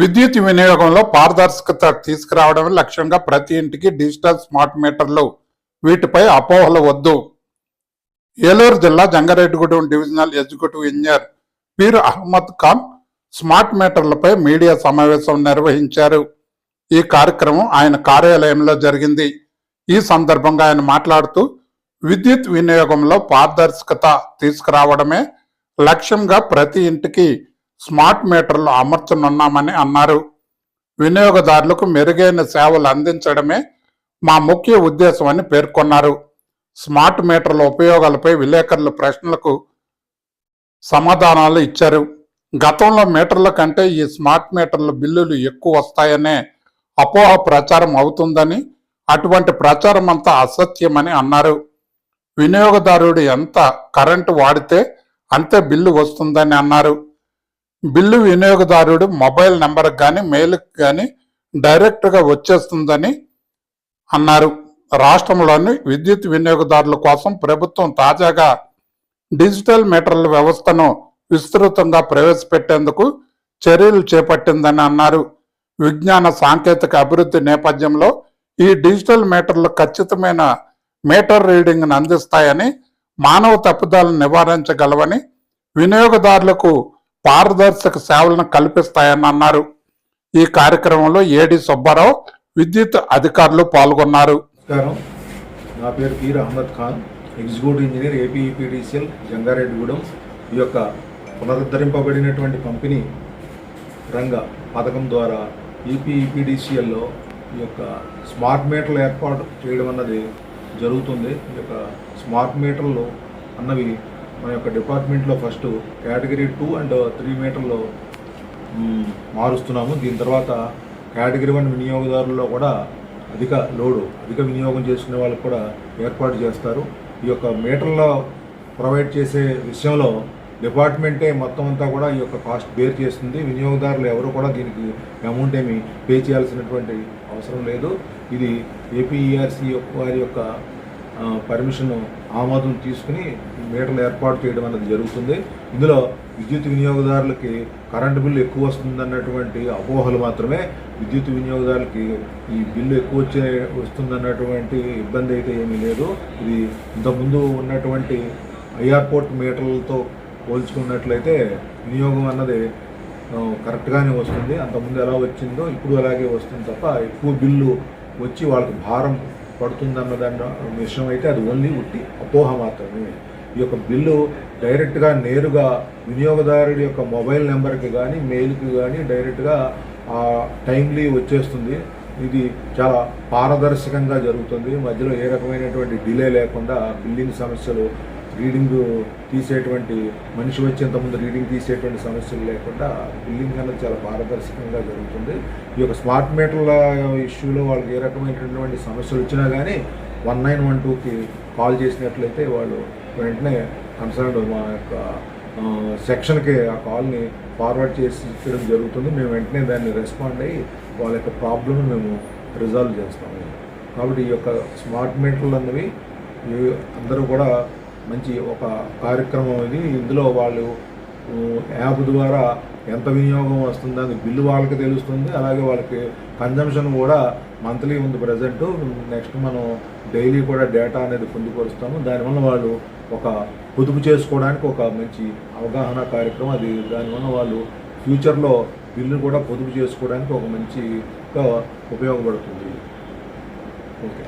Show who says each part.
Speaker 1: విద్యుత్ వినియోగంలో పారదర్శకత తీసుకురావడమే లక్ష్యంగా ప్రతి ఇంటికి డిజిటల్ స్మార్ట్ మీటర్లు వీటిపై అపోహలు వద్దు. ఏలూరు జిల్లా Jangareddygudem divisional executive engineer Peer Ahmed Khan smart మీటర్లపై media సమావేశం నిర్వహించారు. ఈ కార్యక్రమం ఆయన కార్యాలయంలో జరిగింది. ఈ సందర్భంగా ఆయన మాట్లాడుతూ విద్యుత్ వినియోగంలో పారదర్శకత తీసుకురావడమే లక్ష్యంగా ప్రతి ఇంటికి స్మార్ట్ మీటర్లు అమర్చనున్నామని అన్నారు. వినియోగదారులకు మెరుగైన సేవలు అందించడమే మా ముఖ్య ఉద్దేశం అని పేర్కొన్నారు. స్మార్ట్ మీటర్ల ఉపయోగాలపై విలేకరుల ప్రశ్నలకు సమాధానాలు ఇచ్చారు. గతంలో మీటర్ల కంటే ఈ స్మార్ట్ మీటర్ల బిల్లులు ఎక్కువ వస్తాయనే అపోహ ప్రచారం అవుతుందని అటువంటి ప్రచారం అంతా అసత్యమని అన్నారు. వినియోగదారుడు ఎంత కరెంటు వాడితే అంతే బిల్లు వస్తుందని అన్నారు. బిల్లు వినియోగదారుడు మొబైల్ నెంబర్కి కానీ మెయిల్కి కానీ డైరెక్ట్గా వచ్చేస్తుందని అన్నారు. రాష్ట్రంలోని విద్యుత్ వినియోగదారుల కోసం ప్రభుత్వం తాజాగా డిజిటల్ మీటర్ల వ్యవస్థను విస్తృతంగా ప్రవేశపెట్టేందుకు చర్యలు చేపట్టిందని అన్నారు. విజ్ఞాన సాంకేతిక అభివృద్ధి నేపథ్యంలో ఈ డిజిటల్ మీటర్లు ఖచ్చితమైన మీటర్ రీడింగ్ను అందిస్తాయని మానవ తప్పుదాలను నివారించగలవని వినియోగదారులకు పారదర్శక సేవలను కల్పిస్తాయని అన్నారు. ఈ కార్యక్రమంలో ఏడి సుబ్బారావు విద్యుత్ అధికారులు పాల్గొన్నారు.
Speaker 2: నా పేరు Peer Ahmed Khan executive engineer APEPDCL Jangareddygudem. ఈ యొక్క పునరుద్ధరింపబడినటువంటి పంపిణీ రంగ పథకం ద్వారా ఈపీఈపీడీసీఎల్లో ఈ యొక్క స్మార్ట్ మీటర్లు ఏర్పాటు చేయడం అన్నది జరుగుతుంది. ఈ యొక్క స్మార్ట్ మీటర్లు అన్నవి మన యొక్క డిపార్ట్మెంట్లో first category two and three మీటర్లు మారుస్తున్నాము. దీని తర్వాత కేటగిరీ వన్ వినియోగదారుల్లో కూడా అధిక లోడు అధిక వినియోగం చేసుకునే వాళ్ళకు కూడా ఏర్పాటు చేస్తారు. ఈ యొక్క మీటర్లో ప్రొవైడ్ చేసే విషయంలో డిపార్ట్మెంటే మొత్తం అంతా కూడా ఈ యొక్క కాస్ట్ బేర్ చేస్తుంది. వినియోగదారులు ఎవరు కూడా దీనికి అమౌంట్ ఏమి పే చేయాల్సినటువంటి అవసరం లేదు. ఇది ఏపీఈఆర్సీ వారి యొక్క పర్మిషన్ ఆమోదం తీసుకుని మీటర్లు ఏర్పాటు చేయడం అనేది జరుగుతుంది. ఇందులో విద్యుత్ వినియోగదారులకి కరెంటు బిల్లు ఎక్కువ వస్తుందన్నటువంటి అపోహలు మాత్రమే విద్యుత్ వినియోగదారులకి ఈ బిల్లు ఎక్కువ వచ్చే వస్తుందన్నటువంటి ఇబ్బంది అయితే ఏమీ లేదు. ఇది ఇంతకుముందు ఉన్నటువంటి ఎయిర్పోర్ట్ మీటర్లతో పోల్చుకున్నట్లయితే వినియోగం అన్నది కరెక్ట్గానే వస్తుంది. అంతకుముందు ఎలా వచ్చిందో ఇప్పుడు అలాగే వస్తుంది తప్ప ఎక్కువ బిల్లు వచ్చి వాళ్ళకి భారం పడుతుందన్న దాని విషయం అయితే అది ఓన్లీ ఉట్టి అపోహ మాత్రమే. ఈ యొక్క బిల్లు డైరెక్ట్గా నేరుగా వినియోగదారుడి యొక్క మొబైల్ నెంబర్కి కానీ మెయిల్కి కానీ డైరెక్ట్గా టైమ్లీ వచ్చేస్తుంది. ఇది చాలా పారదర్శకంగా జరుగుతుంది. మధ్యలో ఏ రకమైనటువంటి డిలే లేకుండా బిల్లింగ్ సమస్యలు రీడింగ్ తీసేటువంటి మనిషి వచ్చేంత ముందు రీడింగ్ తీసేటువంటి సమస్యలు లేకుండా బిల్లింగ్ అనేది చాలా పారదర్శకంగా జరుగుతుంది. ఈ యొక్క స్మార్ట్ మీటర్ల ఇష్యూలో వాళ్ళకి ఏ రకమైనటువంటి సమస్యలు వచ్చినా కానీ వన్ నైన్ వన్ టూకి కాల్ చేసినట్లయితే వాళ్ళు వెంటనే కన్సర్న్ మా యొక్క సెక్షన్కి ఆ కాల్ని ఫార్వర్డ్ చేసి ఇచ్చడం జరుగుతుంది. మేము వెంటనే దాన్ని రెస్పాండ్ అయ్యి వాళ్ళ యొక్క ప్రాబ్లమ్ మేము రిజాల్వ్ చేస్తాము. కాబట్టి ఈ యొక్క స్మార్ట్ మీటర్లు అన్నవి అందరూ కూడా మంచి ఒక కార్యక్రమం ఇది. ఇందులో వాళ్ళు యాప్ ద్వారా ఎంత వినియోగం వస్తుందని బిల్లు వాళ్ళకి తెలుస్తుంది. అలాగే వాళ్ళకి కన్జంప్షన్ కూడా మంత్లీ ఉంది ప్రజెంట్. నెక్స్ట్ మనం డైలీ కూడా డేటా అనేది పొందుపరుస్తాము. దానివల్ల వాళ్ళు ఒక పొదుపు చేసుకోవడానికి ఒక మంచి అవగాహన కార్యక్రమం అది. దానివల్ల వాళ్ళు ఫ్యూచర్లో బిల్లు కూడా పొదుపు చేసుకోవడానికి ఒక మంచిగా ఉపయోగపడుతుంది. ఓకే.